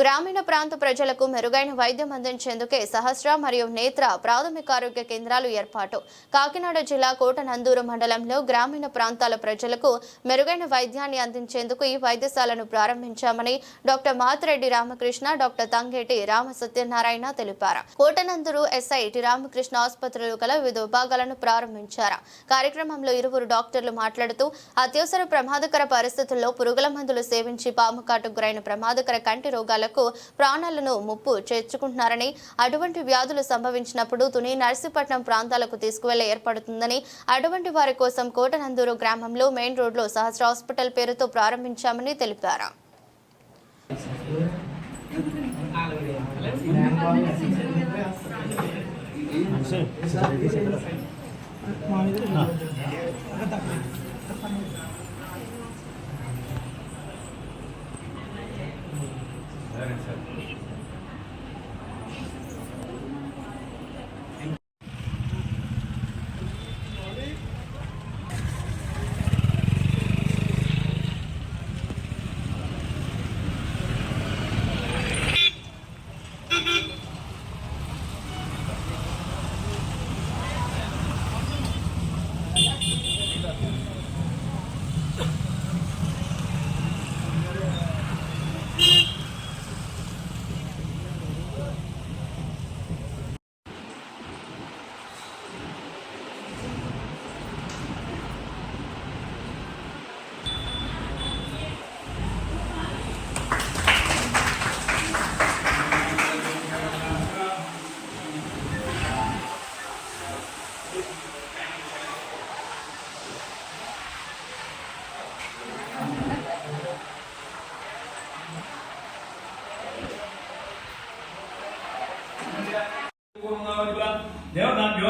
గ్రామీణ ప్రాంత ప్రజలకు మెరుగైన వైద్యం అందించేందుకే సహస్ర మరియు నేత్ర ప్రాథమిక ఆరోగ్య కేంద్రాలు ఏర్పాటు. కాకినాడ జిల్లా కోటనందూరు మండలంలో గ్రామీణ ప్రాంతాల ప్రజలకు మెరుగైన వైద్యాన్ని అందించేందుకు ఈ వైద్యశాలను ప్రారంభించామని డాక్టర్ మాతిరెడ్డి రామకృష్ణ డాక్టర్ తంగేటి రామ సత్యనారాయణ తెలిపారు. కోటనందూరు ఎస్ఐ టి రామకృష్ణ ఆసుపత్రులు గల వివిధ విభాగాలను ప్రారంభించారు. కార్యక్రమంలో ఇరువురు డాక్టర్లు మాట్లాడుతూ అత్యవసర ప్రమాదకర పరిస్థితుల్లో పురుగుల మందులు సేవించి పాము కాటుకు గురైన ప్రమాదకర కంటి రోగాలకు ప్రాణాలను ముప్పు చేర్చుకుంటున్నారని అటువంటి వ్యాధులు సంభవించినప్పుడు తుని నర్సీపట్నం ప్రాంతాలకు తీసుకువెళ్ళే ఏర్పడుతుందని అటువంటి వారి కోసం కోటనందూరు గ్రామంలో మెయిన్ రోడ్లో సహస్ర హాస్పిటల్ పేరుతో ప్రారంభించామని తెలిపారు. স্যার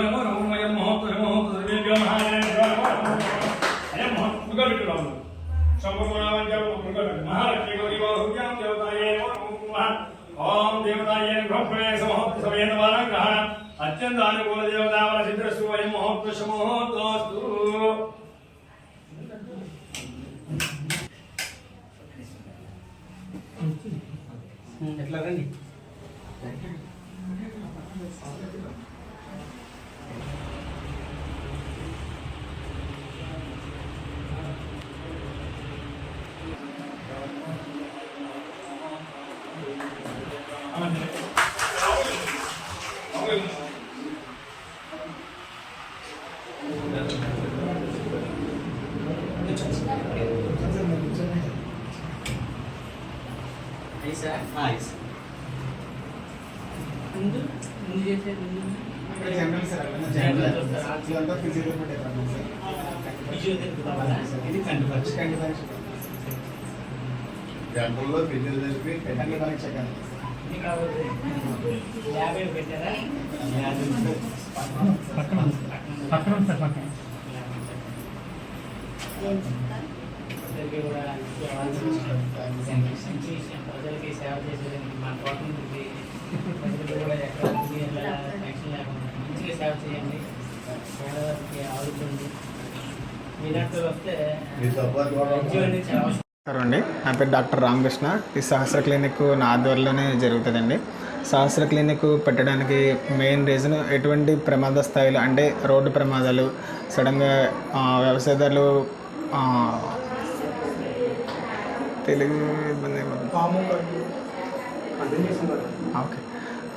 నమో నమోమయం మహోత్సవ మహోత్సవ సర్వేభ్యో మహాదేవేభ్యో నమో మహాలక్ష్మి గౌరీ బాహువ్యాం దేవతాయే ఓం దేవతాయే బ్రహ్మణే మహోత్సవే నమః. అత్యంత అనుకూల దేవతావర సిద్ధస్సు వయం ఎట్లా రండి? ఐసా ఐస్ ముందు ముందు చేసే ముందు జనరల్ సార్ ఇదంతా ఫిజియోథెరపీ ఫిజియోథెరపీ కంటి పరీక్ష. జనరల్లో ఫిజియోథెరపీ కంటి పెట్టారా అందరికీ కూడా మంచి ప్రజలకి సేవ చేసేదానికి మా తోట ప్రజలకు కూడా ఎక్కడ లేకుండా మంచిగా సేవ చేయండి. పేదవారికి ఆదుకోండి. వస్తే అండి. నా పేరు డాక్టర్ రామకృష్ణ. ఈ సహస్ర క్లినిక్ నా ఆధ్వర్యంలోనే జరుగుతుందండి. సహస్ర క్లినిక్ పెట్టడానికి మెయిన్ రీజన్ ఎటువంటి ప్రమాద స్థాయిలో అంటే రోడ్డు ప్రమాదాలు సడన్గా ఆ, వ్యవసాయదారులు ఆ, తెలుగు ఇబ్బంది? ఓకే.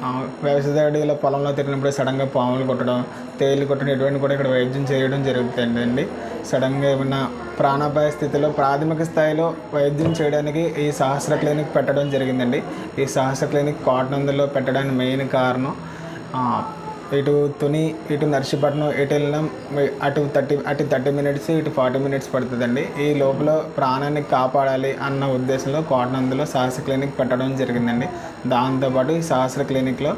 ఆ, వ్యవసాయదారుడు ఇలా పొలంలో తిరిగినప్పుడు సడన్గా పాములు కొట్టడం తేలు కొట్టడం ఇటువంటి కూడా ఇక్కడ వైద్యం చేయడం జరుగుతుందండి. సడన్గా ఏమైనా ప్రాణాపాయ స్థితిలో ప్రాథమిక స్థాయిలో వైద్యం చేయడానికి ఈ సహస్ర క్లినిక్ పెట్టడం జరిగిందండి. ఈ సహస్ర క్లినిక్ కోటనందులో పెట్టడానికి మెయిన్ కారణం ఇటు తుని ఇటు నర్సీపట్నం ఇటు వెళ్ళినా అటు థర్టీ అటు థర్టీ మినిట్స్ ఇటు ఫార్టీ మినిట్స్ పడుతుందండి. ఈ లోపల ప్రాణాన్ని కాపాడాలి అన్న ఉద్దేశంలో కోటనందులో సహస్ర క్లినిక్ పెట్టడం జరిగిందండి. దాంతోపాటు ఈ సహస్ర క్లినిక్లో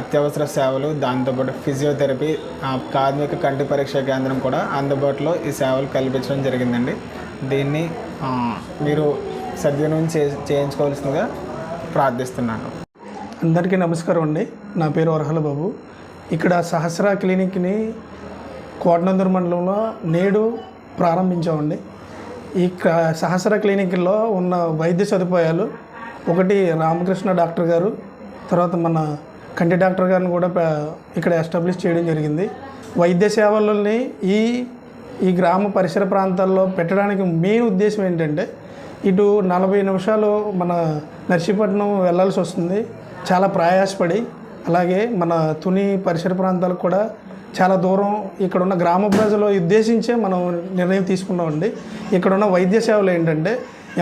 అత్యవసర సేవలు దాంతోపాటు ఫిజియోథెరపీ కార్మిక కంటి పరీక్ష కేంద్రం కూడా అందుబాటులో ఈ సేవలు కల్పించడం జరిగిందండి. దీన్ని మీరు సద్వినియోగం చే చేయించుకోవాల్సిందిగా ప్రార్థిస్తున్నాను. అందరికీ నమస్కారం అండి. నా పేరు అర్హల బాబు. ఇక్కడ సహస్ర క్లినిక్ని కోటనందూరు మండలంలో నేడు ప్రారంభించామండి. ఈ క- సహస్ర క్లినిక్లో ఉన్న వైద్య సదుపాయాలు ఒకటి రామకృష్ణ డాక్టర్ గారు తర్వాత మన కంటి డాక్టర్ గారిని కూడా ఇక్కడ ఎస్టాబ్లిష్ చేయడం జరిగింది. వైద్య సేవలని ఈ ఈ గ్రామ పరిసర ప్రాంతాల్లో పెట్టడానికి మెయిన్ ఉద్దేశం ఏంటంటే ఇటు నలభై నిమిషాలు మన నర్సీపట్నం వెళ్ళాల్సి వస్తుంది. చాలా ప్రయాసపడి అలాగే మన తుని పరిసర ప్రాంతాలకు కూడా చాలా దూరం ఇక్కడ ఉన్న గ్రామ ప్రజలు ఉద్దేశించే మనం నిర్ణయం తీసుకున్నామండి. ఇక్కడ ఉన్న వైద్య సేవలు ఏంటంటే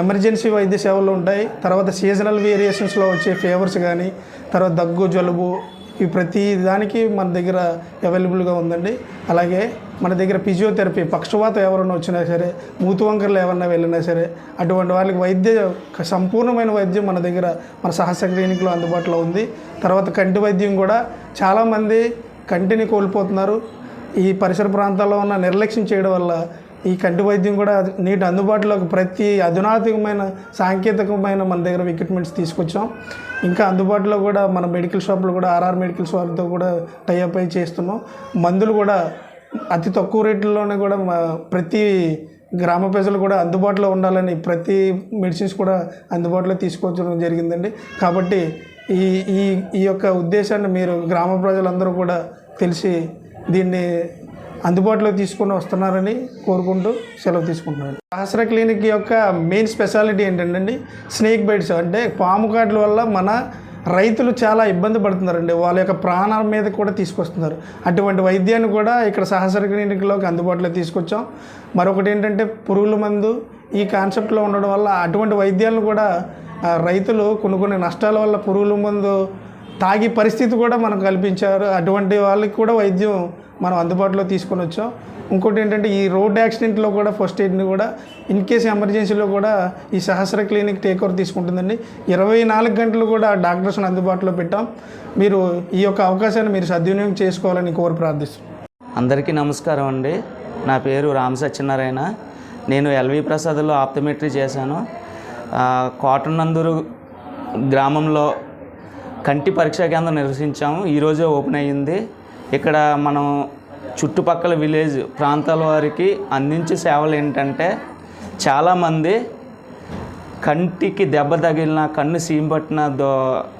ఎమర్జెన్సీ వైద్య సేవలు ఉంటాయి తర్వాత సీజనల్ వేరియేషన్స్లో వచ్చే ఫీవర్స్ కానీ తర్వాత దగ్గు జలుబు ఈ ప్రతి దానికి మన దగ్గర అవైలబుల్గా ఉందండి. అలాగే మన దగ్గర ఫిజియోథెరపీ పక్షవాతం ఎవరైనా వచ్చినా సరే మూతు వంకర్లు ఎవరైనా వెళ్ళినా సరే అటువంటి వాళ్ళకి వైద్య సంపూర్ణమైన వైద్యం మన దగ్గర మన సహస్ర క్లినిక్లో అందుబాటులో ఉంది. తర్వాత కంటి వైద్యం కూడా చాలామంది కంటిని కోల్పోతున్నారు. ఈ పరిసర ప్రాంతాల్లో ఉన్న నిర్లక్ష్యం చేయడం వల్ల ఈ కంటి వైద్యం కూడా నీటి అందుబాటులోకి ప్రతి అధునాతకమైన సాంకేతికమైన మన దగ్గర ఎక్విప్మెంట్స్ తీసుకొచ్చాం. ఇంకా అందుబాటులో కూడా మన మెడికల్ షాపులు కూడా ఆర్ఆర్ మెడికల్ షాప్తో కూడా టైఅప్ అయి చేస్తున్నాం. మందులు కూడా అతి తక్కువ రేట్లలోనే కూడా మా ప్రతి గ్రామ ప్రజలు కూడా అందుబాటులో ఉండాలని ప్రతి మెడిసిన్స్ కూడా అందుబాటులో తీసుకొచ్చడం జరిగిందండి. కాబట్టి ఈ ఈ ఈ యొక్క ఉద్దేశాన్ని మీరు గ్రామ ప్రజలందరూ కూడా తెలిసి దీన్ని అందుబాటులో తీసుకొని వస్తున్నారని కోరుకుంటూ సెలవు తీసుకుంటున్నాను. సహస్ర క్లినిక్ యొక్క మెయిన్ స్పెషాలిటీ ఏంటంటే స్నేక్ బైట్స్ అంటే పాము కాట్ల వల్ల మన రైతులు చాలా ఇబ్బంది పడుతున్నారండి. వాళ్ళ యొక్క ప్రాణాల మీద కూడా తీసుకొస్తున్నారు. అటువంటి వైద్యాన్ని కూడా ఇక్కడ సహస్ర క్లినిక్లోకి అందుబాటులో తీసుకొచ్చాం. మరొకటి ఏంటంటే పురుగుల మందు ఈ కాన్సెప్ట్లో ఉండడం వల్ల అటువంటి వైద్యాలను కూడా రైతులు కొన్ని కొన్ని నష్టాల వల్ల పురుగుల మందు తాగి పరిస్థితి కూడా మనం కల్పించారు. అటువంటి వాళ్ళకి కూడా వైద్యం మనం అందుబాటులో తీసుకొని వచ్చాం. ఇంకోటి ఏంటంటే ఈ రోడ్ యాక్సిడెంట్లో కూడా ఫస్ట్ ఎయిడ్ని కూడా ఇన్ కేస్ ఎమర్జెన్సీలో కూడా ఈ సహస్ర క్లినిక్ టేక్ ఓవర్ తీసుకుంటుందండి. ఇరవై నాలుగు గంటలు కూడా డాక్టర్స్ని అందుబాటులో పెట్టాం. మీరు ఈ యొక్క అవకాశాన్ని మీరు సద్వినియోగం చేసుకోవాలని కోరి ప్రార్థిస్తున్నాం. అందరికీ నమస్కారం అండి. నా పేరు రామ్ సత్యనారాయణ. నేను ఎల్వి ప్రసాద్లో ఆప్తమెట్రీ చేశాను. కోటనందూరు గ్రామంలో కంటి పరీక్షా కేంద్రం నిర్వహించాము. ఈరోజే ఓపెన్ అయ్యింది. ఇక్కడ మనం చుట్టుపక్కల విలేజ్ ప్రాంతాల వారికి అందించే సేవలు ఏంటంటే చాలామంది కంటికి దెబ్బ తగిలిన కన్ను సీంపట్టిన దో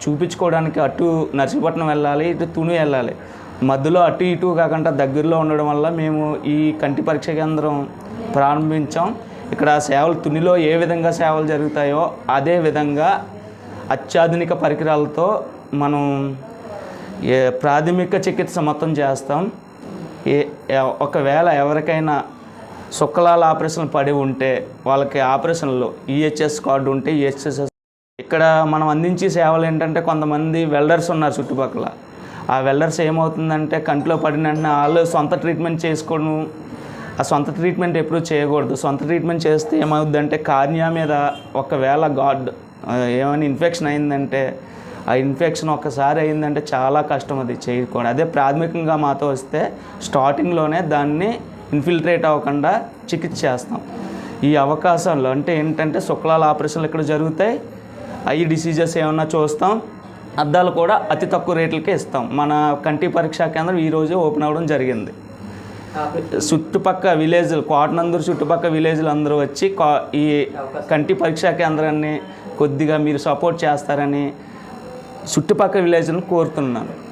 చూపించుకోవడానికి అటు నర్సీపట్నం వెళ్ళాలి ఇటు తుని వెళ్ళాలి. మధ్యలో అటు ఇటు కాకుండా దగ్గరలో ఉండడం వల్ల మేము ఈ కంటి పరీక్ష కేంద్రం ప్రారంభించాం. ఇక్కడ సేవలు తునిలో ఏ విధంగా సేవలు జరుగుతాయో అదే విధంగా అత్యాధునిక పరికరాలతో మనం ప్రాథమిక చికిత్స మొత్తం చేస్తాం. ఏ ఒకవేళ ఎవరికైనా శుక్లాల ఆపరేషన్ పడి ఉంటే వాళ్ళకి ఆపరేషన్లో ఈహెచ్ఎస్ కార్డు ఉంటే ఈహెచ్ఎస్ ఇక్కడ మనం అందించే సేవలు ఏంటంటే కొంతమంది వెల్డర్స్ ఉన్నారు చుట్టుపక్కల. ఆ వెల్డర్స్ ఏమవుతుందంటే కంట్లో పడిన వెంటనే వాళ్ళు సొంత ట్రీట్మెంట్ చేసుకోవడం ఆ సొంత ట్రీట్మెంట్ ఎప్పుడూ చేయకూడదు. సొంత ట్రీట్మెంట్ చేస్తే ఏమవుద్దంటే కార్నియా మీద ఒకవేళ గాడ్ ఏమైనా ఇన్ఫెక్షన్ అయిందంటే ఆ ఇన్ఫెక్షన్ ఒక్కసారి అయిందంటే చాలా కష్టం అది చేయకూడదు అదే ప్రాథమికంగా మాతో వస్తే స్టార్టింగ్లోనే దాన్ని ఇన్ఫిల్ట్రేట్ అవ్వకుండా చికిత్స చేస్తాం. ఈ అవకాశాల్లో అంటే ఏంటంటే శుక్లాల ఆపరేషన్లు ఇక్కడ జరుగుతాయి? ఐ డిసీజెస్ ఏమన్నా చూస్తాం. అద్దాలు కూడా అతి తక్కువ రేట్లకే ఇస్తాం. మన కంటి పరీక్షా కేంద్రం ఈరోజు ఓపెన్ అవ్వడం జరిగింది. చుట్టుపక్క విలేజ్లు కోటనందూరు చుట్టుపక్క విలేజ్లు అందరూ వచ్చి ఈ కంటి పరీక్షా కేంద్రాన్ని కొద్దిగా మీరు సపోర్ట్ చేస్తారని చుట్టుపక్కల విలేజ్లను కోరుతున్నాను.